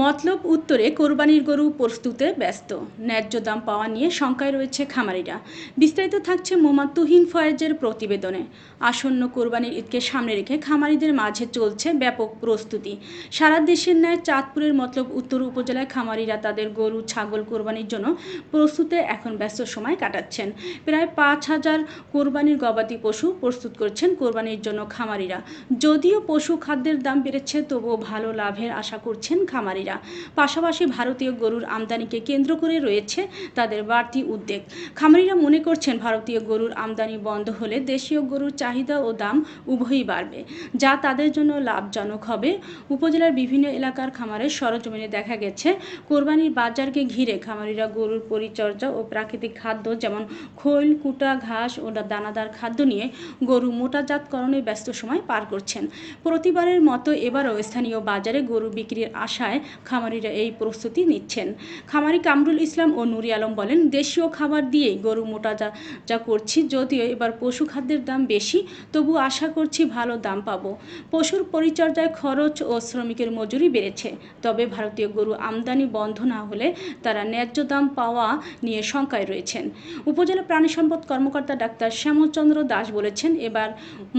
মতলব উত্তরে কোরবানির গরু প্রস্তুতে ব্যস্ত। ন্যায্য দাম পাওয়া নিয়ে শঙ্কায় রয়েছে খামারিরা। বিস্তারিত থাকছে মোহাম্মদ তুহিন ফয়েজের প্রতিবেদনে। আসন্ন কোরবানির ঈদকে সামনে রেখে খামারিদের মাঝে চলছে ব্যাপক প্রস্তুতি। সারা দেশের ন্যায় চাঁদপুরের মতলব উত্তর উপজেলায় খামারিরা তাদের গরু, ছাগল কোরবানির জন্য প্রস্তুতে এখন ব্যস্ত সময় কাটাচ্ছেন। প্রায় পাঁচ হাজার কোরবানির গবাদি পশু প্রস্তুত করছেন কোরবানির জন্য খামারিরা। যদিও পশু খাদ্যের দাম বেড়েছে, তবুও ভালো লাভের আশা করছেন খামারিরা পাশাপাশি ভারতীয় গরুর আমদানিকে কেন্দ্র করে রয়েছে তাদের বাড়তি উদ্বেগ। খামারিরা মনে করছেন ভারতীয় গরুর আমদানি বন্ধ হলে দেশীয় গরুর চাহিদা ও দাম উভয়ই বাড়বে, যা তাদের জন্য লাভজনক হবে। উপজেলার বিভিন্ন এলাকার খামারের সরজমিনে দেখা গেছে, কোরবানির বাজারকে ঘিরে খামারিরা গরুর পরিচর্যা ও প্রাকৃতিক খাদ্য যেমন খৈল, কুটা, ঘাস ও দানাদার খাদ্য নিয়ে গরু মোটাজাতকরণে ব্যস্ত সময় পার করছেন। প্রতিবারের মতো এবারও স্থানীয় বাজারে গরু বিক্রির আশায় খামারিরা এই প্রস্তুতি নিচ্ছেন। খামারি কামরুল ইসলাম ও নুরি আলম বলেন, দেশীয় খাবার দিয়েই গরু মোটা যা যা করছি, যদিও এবার পশু খাদ্যের দাম বেশি তবু আশা করছি ভালো দাম পাবো। পশুর পরিচর্যায় খরচ ও শ্রমিকের মজুরি বেড়েছে, তবে ভারতীয় গরু আমদানি বন্ধ না হলে তারা ন্যায্য দাম পাওয়া নিয়ে শঙ্কায় রয়েছেন। উপজেলা প্রাণী সম্পদ কর্মকর্তা ডাক্তার শ্যামলচন্দ্র দাস বলেছেন, এবার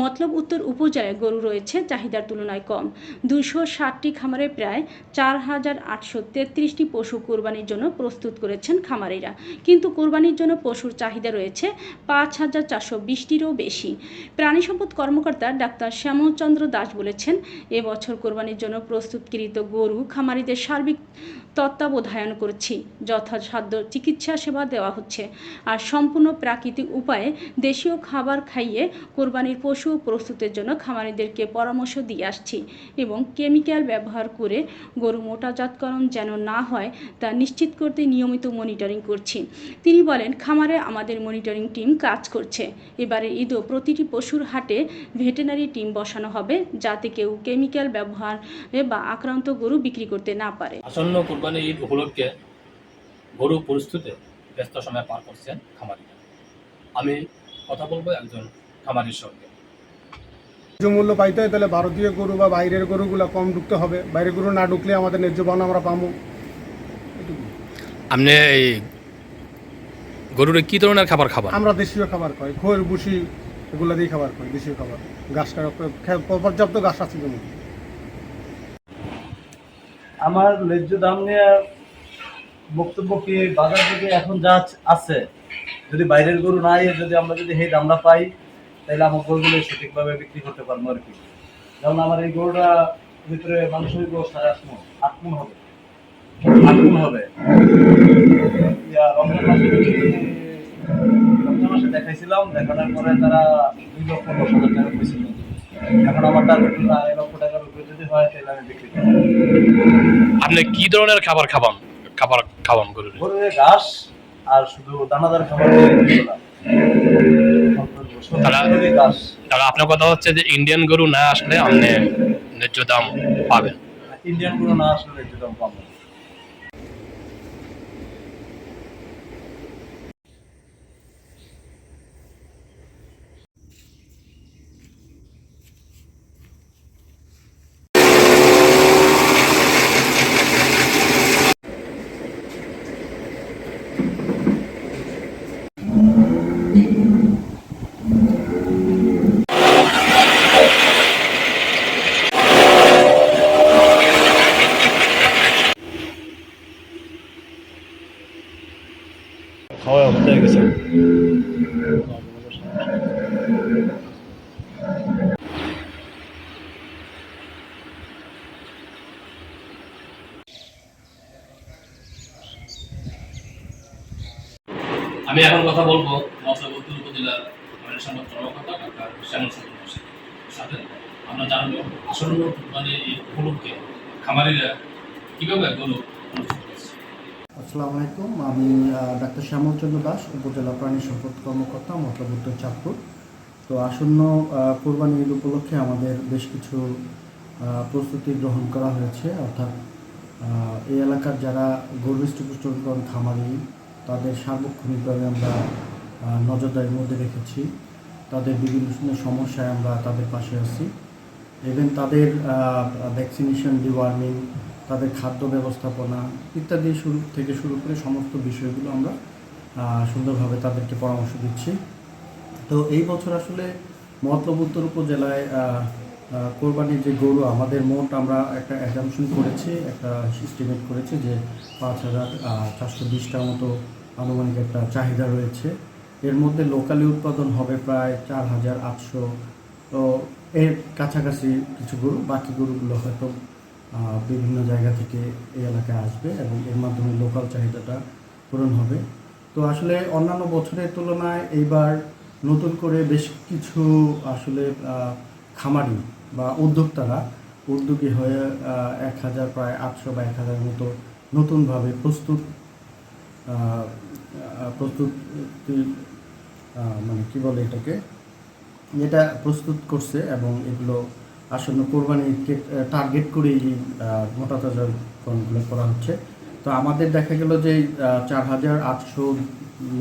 মতলব উত্তর উপজেলায় গরু রয়েছে, চাহিদার তুলনায় কম। দুশো ষাটটি খামারে প্রায় চার হাজার আটশো তেত্রিশটি পশু কোরবানির জন্য প্রস্তুত করেছেন খামারিরা। কিন্তু কোরবানির জন্য পশুর চাহিদা রয়েছে পাঁচ হাজার চারশো বিশটিরও বেশি। প্রাণী সম্পদ কর্মকর্তা ডাক্তার শ্যামলচন্দ্র দাস বলেছেন এবছর কোরবানির জন্য প্রস্তুতকৃত গরু খামারিদের সার্বিক তত্ত্বাবধায়ন করছি। যথাসাধ্য চিকিৎসা সেবা দেওয়া হচ্ছে। আর সম্পূর্ণ প্রাকৃতিক উপায়ে দেশীয় খাবার খাইয়ে কোরবানির পশু প্রস্তুতের জন্য খামারিদেরকে পরামর্শ দিয়ে আসছি এবং কেমিক্যাল ব্যবহার করে গরু মোটাজাতকরণ যেন না হয় তা নিশ্চিত করতে নিয়মিত মনিটরিং করছি। তিনি বলেন, খামারে আমাদের মনিটরিং টিম কাজ করছে। এবারে ঈদও প্রতিটি পশুর হাটে ভেটেনারি টিম বসানো হবে যাতে কেউ কেমিক্যাল ব্যবহার বা আক্রান্ত গরু বিক্রি করতে না পারে। আসন্ন কোরবানি ঈদ উপলক্ষে গরু পরিস্থিতিতে ব্যস্ত সময় পার করছেন খামারিরা। আমি কথা বলব একজন খামারির সঙ্গে। ন্যায্য মূল্য পাইতে হয় তাহলে ভারতীয় গরু বা বাইরের গরুগুলো কম ঢুকতে হবে। বাইরের গরু না ঢুকলে আমাদের ন্যায্য পাওনা আমরা পাবো আপনি এই গরুর কি ধরনের খাবার খাবার? আমরা দেশীয় খাবার খাই। খোল বুসি এগুলো দিয়ে খাবার খাই দেশীয় খাবার। গাছটা পর্যাপ্ত গাছ আছে যেমন আমার ন্যায্য দাম নিয়ে বক্তব্য কি বাজার থেকে এখন যা আছে যদি বাইরের গরু না যদি আমরা যদি সেই দামটা পাই, তাহলে আমার গরুগুলো সঠিকভাবে বিক্রি করতে পারব আর কি। যেমন আমার এই গরুটা ভিতরে মাংসের গরু সাড়ে আট মন আট মন হবে। আট মন হবে। রমজান মাসে দেখাইছিলাম, দেখানোর পরে তারা দুই লক্ষ দশ হাজার টাকা পেয়েছিল এখন আমার টার্গেট আড়াই লক্ষ উপরে যদি হয় তাহলে আমি বিক্রি করব। আপনি কি ধরনের খাবার খাবান? খাবার খাওয়ান গরুর? গরুর ঘাস আর শুধু দানাদার খাবার তাহলে আপনার কথা হচ্ছে যে ইন্ডিয়ান গরু না আসলে আপনি ন্যায্য দাম পাবেন। ইন্ডিয়ান গরু না আসলে ন্যায্য দাম কম আমি এখন কথা বলব খামারের সংবাদ কর্মকর্তা ডাক্তার শ্যামল সাথে। আমরা জানব আসন্ন মানে এই উপলক্ষে খামারিরা কীভাবে গরু আসসালামু আলাইকুম, আমি ডাক্তার শ্যামলচন্দ্র দাস, উপজেলা প্রাণী সম্পদ কর্মকর্তা মতলবুদ্ধ চাঁদপুর। তো আসন্ন কোরবানি ঈদ উপলক্ষে আমাদের বেশ কিছু প্রস্তুতি গ্রহণ করা হয়েছে। অর্থাৎ এই এলাকার যারা গরু হৃষ্টপুষ্টকরণ খামারি তাদের সার্বক্ষণিকভাবে আমরা নজরদারির মধ্যে রেখেছি। তাদের বিভিন্ন সমস্যায় আমরা তাদের পাশে আছি। ইভেন তাদের ভ্যাকসিনেশন ডিওয়ার্মিং তাদের খাদ্য ব্যবস্থাপনা ইত্যাদি শুরু, থেকে শুরু করে সমস্ত বিষয়গুলো আমরা সুন্দরভাবে তাদেরকে পরামর্শ দিচ্ছি। তো এই বছর আসলে মতলব উত্তর উপজেলায় কোরবানির যে গরু, আমাদের মোট আমরা একটা অ্যাজামশন করেছি, একটা এস্টিমেট করেছি যে পাঁচ হাজার চারশো বিশটার মতো আনুমানিক একটা চাহিদা রয়েছে। এর মধ্যে লোকালি উৎপাদন হবে প্রায় চার হাজার আটশো। তো এর কাছাকাছি কিছু গরু, বাকি গরুগুলো হয়তো বিভিন্ন জায়গা থেকে এই এলাকায় আসবে এবং এর মাধ্যমে লোকাল চাহিদাটা পূরণ হবে। তো আসলে অন্যান্য বছরের তুলনায় এইবার নতুন করে বেশ কিছু আসলে খামারি বা উদ্যোক্তারা উদ্যোগী হয়ে এক হাজার, প্রায় আটশো বা এক হাজার মতো নতুনভাবে প্রস্তুত প্রস্তুতি মানে কি বলে এটাকে? এটা প্রস্তুত করছে এবং এগুলো আসন্ন কোরবানি টার্গেট করেই এই মোটা তাজাকরণগুলো করা হচ্ছে। তো আমাদের দেখা গেল যে চার হাজার আটশো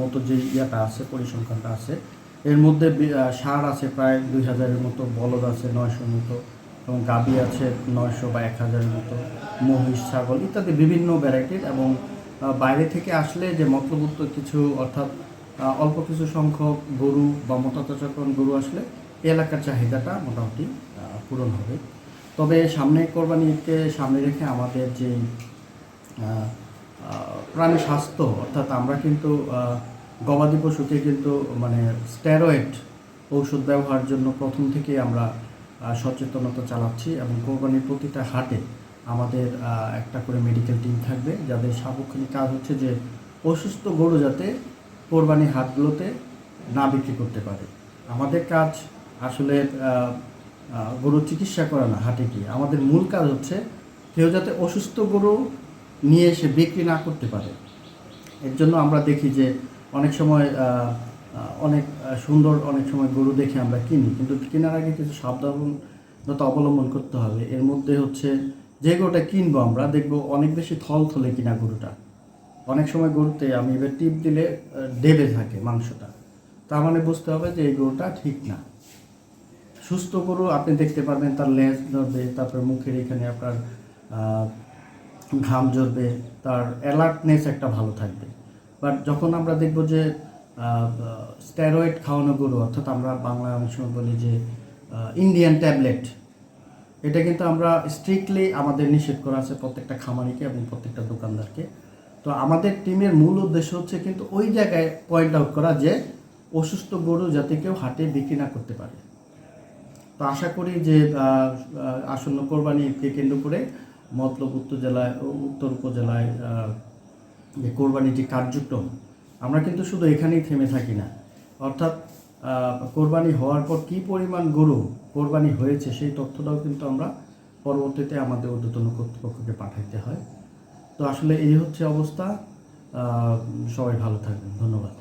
মতো যে ইয়েটা আছে, পরিসংখ্যানটা আছে এর মধ্যে ষাঁড় আছে প্রায় দুই হাজারের মতো, বলদ আছে নয়শোর মতো এবং গাভী আছে নয়শো বা এক হাজারের মতো, মহিষ, ছাগল ইত্যাদি বিভিন্ন ভ্যারাইটির এবং বাইরে থেকে আসলে যে মতলবুক্ত কিছু অর্থাৎ অল্প কিছু সংখ্যক গরু বা মোটাতাজাকরণ গরু আসলে এলাকার চাহিদাটা মোটামুটি পূরণ হবে। তবে সামনে কোরবানি ঈদকে সামনে রেখে আমাদের যে প্রাণী স্বাস্থ্য অর্থাৎ আমরা কিন্তু গবাদি পশুকে কিন্তু মানে স্টেরয়েড ঔষধ ব্যবহারের জন্য প্রথম থেকেই আমরা সচেতনতা চালাচ্ছি এবং কোরবানির প্রতিটা হাটে আমাদের একটা করে মেডিকেল টিম থাকবে যাদের সার্বক্ষণিক কাজ হচ্ছে যে অসুস্থ গরু যাতে কোরবানি হাটগুলোতে না বিক্রি করতে পারে। আমাদের কাজ আসলে গরুর চিকিৎসা করা না হাটে গিয়ে। আমাদের মূল কাজ হচ্ছে কেউ যাতে অসুস্থ গরু নিয়ে এসে বিক্রি না করতে পারে। এর জন্য আমরা দেখি যে অনেক সময় অনেক সুন্দর অনেক সময় গরু দেখে আমরা কিনি, কিন্তু কেনার আগে কিছু সাবধানতা অবলম্বন করতে হবে। এর মধ্যে হচ্ছে যে গরুটা কিনবো আমরা, দেখব অনেক বেশি থল থলে কিনা গরুটা। অনেক সময় গরুতে আমি এবার টিপ দিলে ডেবে থাকে মাংসটা। তার মানে বুঝতে হবে যে এই গরুটা ঠিক না। সুস্থ গরু, আপনি দেখতে পারবেন তার লেজ ধরবে, তারপরে মুখের এখানে আপনার ঘাম ঝরবে, তার অ্যালার্টনেস একটা ভালো থাকবে। বাট যখন আমরা দেখব যে স্টেরয়েড খাওয়ানো গরু অর্থাৎ আমরা বাংলায় অনেক সময় বলি যে ইন্ডিয়ান ট্যাবলেট এটা কিন্তু আমরা স্ট্রিক্টলি আমাদের নিষেধ করা আছে প্রত্যেকটা খামারিকে এবং প্রত্যেকটা দোকানদারকে। তো আমাদের টিমের মূল উদ্দেশ্য হচ্ছে কিন্তু ওই জায়গায় পয়েন্ট আউট করা যে, অসুস্থ গরু যাতে কেউ হাটে বিক্রি না করতে পারে। তো আশা করি যে আসন্ন কোরবানি কেন্দ্র করে মতলব উত্তর জেলায়, উত্তর উপজেলায় যে কোরবানিটি কার্যক্রম, আমরা কিন্তু শুধু এখানেই থেমে থাকি না। অর্থাৎ কোরবানি হওয়ার পর কি পরিমাণ গরু কোরবানি হয়েছে সেই তথ্যটাও কিন্তু আমরা পরবর্তীতে আমাদের ঊর্ধ্বতন কর্তৃপক্ষকে পাঠাইতে হয়। তো আসলে এই হচ্ছে অবস্থা। সবাই ভালো থাকবেন। ধন্যবাদ।